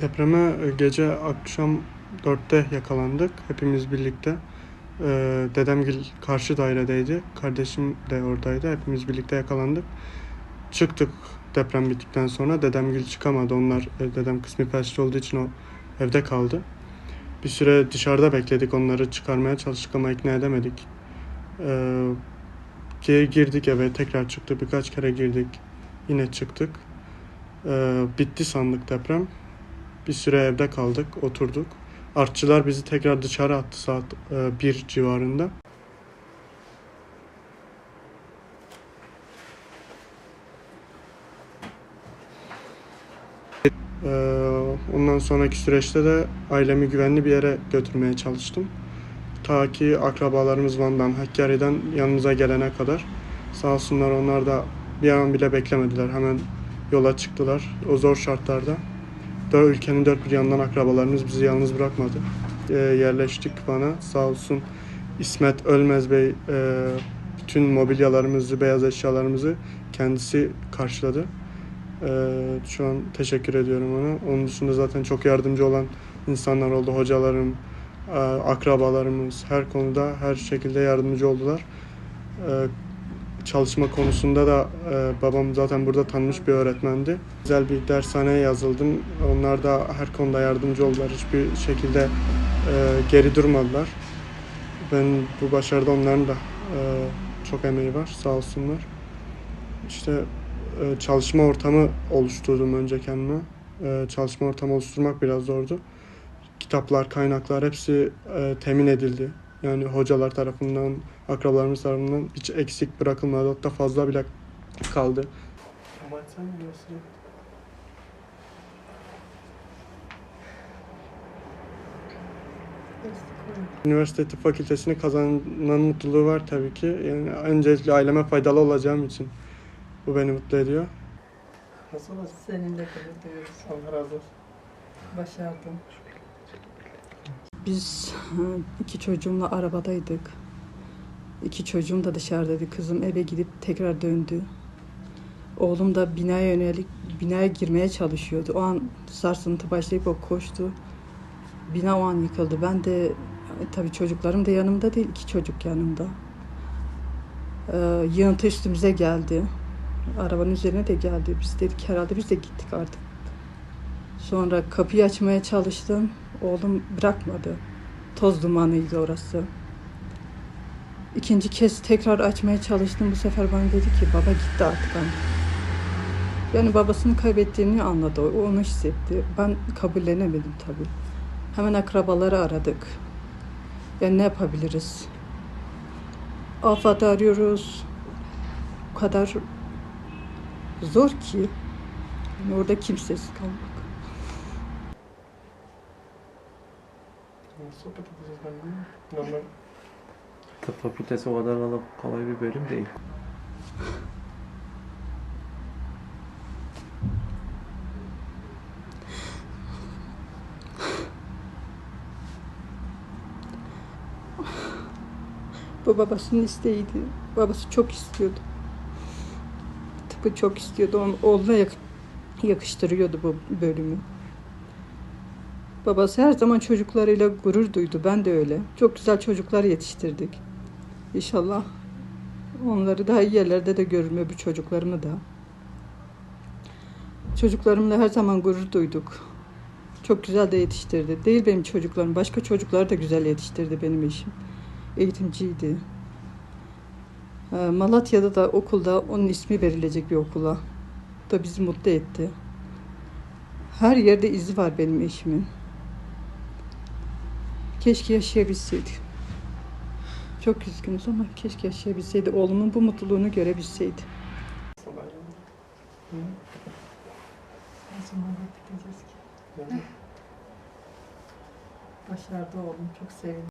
Depreme e, gece akşam 4'te yakalandık hepimiz birlikte. Ee, Dedemgil karşı dairedeydi. Kardeşim de oradaydı. Hepimiz birlikte yakalandık. Çıktık deprem bittikten sonra. Dedemgil çıkamadı. Onlar e, dedem kısmi felçli olduğu için o evde kaldı. Bir süre dışarıda bekledik. Onları çıkarmaya çalıştık ama ikna edemedik. Ee, girdik eve. Tekrar çıktık. Birkaç kere girdik. Yine çıktık. Ee, bitti sandık deprem. Bir süre evde kaldık, oturduk. Artçılar bizi tekrar dışarı attı saat 1 civarında. Ee, Ondan sonraki süreçte de ailemi güvenli bir yere götürmeye çalıştım. Ta ki akrabalarımız Van'dan, Hakkari'den yanımıza gelene kadar. Sağ olsunlar onlar da bir an bile beklemediler. Hemen yola çıktılar o zor şartlarda. Dört ülkenin dört bir yanından akrabalarımız bizi yalnız bırakmadı. Ee, yerleştik bana sağ olsun İsmet Ölmez Bey e, bütün mobilyalarımızı, beyaz eşyalarımızı kendisi karşıladı. Ee, şu an teşekkür ediyorum ona. Onun dışında zaten çok yardımcı olan insanlar oldu. Hocalarım, e, akrabalarımız her konuda her şekilde yardımcı oldular. Ee, çalışma konusunda da e, babam zaten burada tanınmış bir öğretmendi. Güzel bir dershaneye yazıldım. Onlar da her konuda yardımcı oldular. Hiçbir şekilde e, geri durmadılar. Ben bu başarıda onların da e, çok emeği var. Sağ olsunlar. İşte e, çalışma ortamı oluşturdum önce kendime. E, çalışma ortamı oluşturmak biraz zordu. Kitaplar, kaynaklar hepsi e, temin edildi. Yani hocalar tarafından, akrabalarımız tarafından hiç eksik bırakılmadı. Hatta fazla bile kaldı. Üniversite Tıp Fakültesini kazanmanın mutluluğu var tabii ki. Yani öncelikle aileme faydalı olacağım için bu beni mutlu ediyor. Nasıl olsun? Seninle gurur duyuyoruz. Allah razı olsun. Başardın. Biz iki çocuğumla arabadaydık. İki çocuğum da dışarıdaydı. Kızım eve gidip tekrar döndü. Oğlum da binaya yönelik binaya girmeye çalışıyordu. O an sarsıntı başlayıp o koştu. Bina o an yıkıldı. Ben de e, tabii çocuklarım da yanımda değil. iki çocuk yanımda. Ee, yığıntı üstümüze geldi. Arabanın üzerine de geldi. Biz dedik herhalde biz de gittik artık. Sonra kapıyı açmaya çalıştım. Oğlum bırakmadı. Toz dumanıydı orası. İkinci kez tekrar açmaya çalıştım. Bu sefer bana dedi ki baba gitti artık anne. Yani babasını kaybettiğini anladı. O onu hissetti. Ben kabullenemedim tabii. Hemen akrabaları aradık. Yani ne yapabiliriz? AFAD'ı arıyoruz. O kadar zor ki. Yani orada kimsesiz kalmak. Nasıl sohbet edeceğiz ben bilmiyorum. Normal. Tıp fakültesi o kadar kolay- kolay bir bölüm değil. Bu babasının isteğiydi. Babası çok istiyordu. Tıpı çok istiyordu. Onun oğluna yak- yakıştırıyordu bu bölümü. Babası her zaman çocuklarıyla gurur duydu. Ben de öyle. Çok güzel çocuklar yetiştirdik. İnşallah onları daha iyi yerlerde de görürüm bu çocuklarımı da. Çocuklarımla her zaman gurur duyduk. Çok güzel de yetiştirdi. Değil benim çocuklarım. Başka çocuklar da güzel yetiştirdi benim eşim eğitimciydi. Ee, Malatya'da da okulda onun ismi verilecek bir okula. Da bizi mutlu etti. Her yerde izi var benim eşimin. Keşke yaşayabilseydi. Çok üzgünüz ama keşke yaşayabilseydi. Oğlumun bu mutluluğunu görebilseydi. Nasıl muhabbet edeceğiz ki? Başardı oğlum. Çok sevindim.